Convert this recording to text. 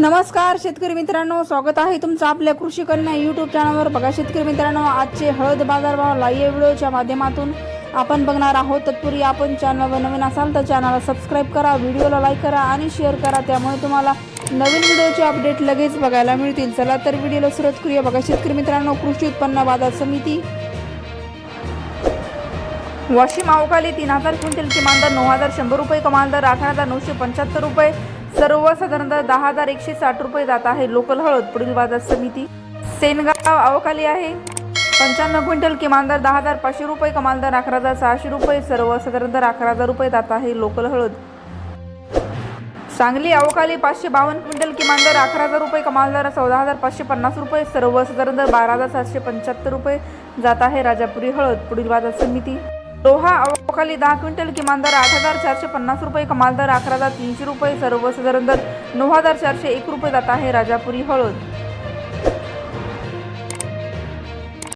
नमस्कार शेतकरी मित्रांनो. स्वागत आहे तुमचं आपल्या कृषी कन्या यूट्यूब चॅनलवर बघा शेतकरी मित्रांनो आजचे हळद बाजारभाव लाईव्ह व्हिडिओच्या माध्यमातून आपण बघणार आहोत. तत्पूर्वी आपण चॅनलवर नवीन असाल तर चॅनलला सबस्क्राईब करा व्हिडिओला लाईक करा आणि शेअर करा. त्यामुळे तुम्हाला नवीन व्हिडिओचे अपडेट लगेच बघायला मिळतील. चला तर व्हिडिओला सुरुवात करूया. बघा शेतकरी मित्रांनो कृषी उत्पन्न बाजार समिती. वाशिम अवकाली तीन हजार क्विंटल किमान दर नऊ हजार शंभर रुपये कमाल दर अकरा हजार नऊशे पंच्याहत्तर रुपये. सर्वसाधारणतः दर दहा हजार एकशे साठ रुपये जात आहे लोकल हळद पुढील बाजार समिती. सेनगाव अवकाली आहे. पंच्याण्णव क्विंटल किमान दर दहा हजार पाचशे रुपये कमाल दर अकरा हजार सहाशे रुपये सर्वसाधारण दर अकरा हजार रुपये जात आहे लोकल हळद. सांगली अवकाली पाचशे बावन्न क्विंटल किमान दर अकरा हजार रुपये कमाल दर चौदा हजार पाचशे पन्नास रुपये सर्वसाधारण दर बारा हजार सातशे पंच्याहत्तर रुपये जात आहे राजापुरी हळद पुढील बाजार समिती. लोहा अवकाली दहा क्विंटल किमान दर आठ हजार चारशे पन्नास रुपये कमाल दर अकरा हजार तीनशे रुपये सर्वसाधारण दर नऊ हजार चारशे एक रुपये जात आहे राजापुरी हळद.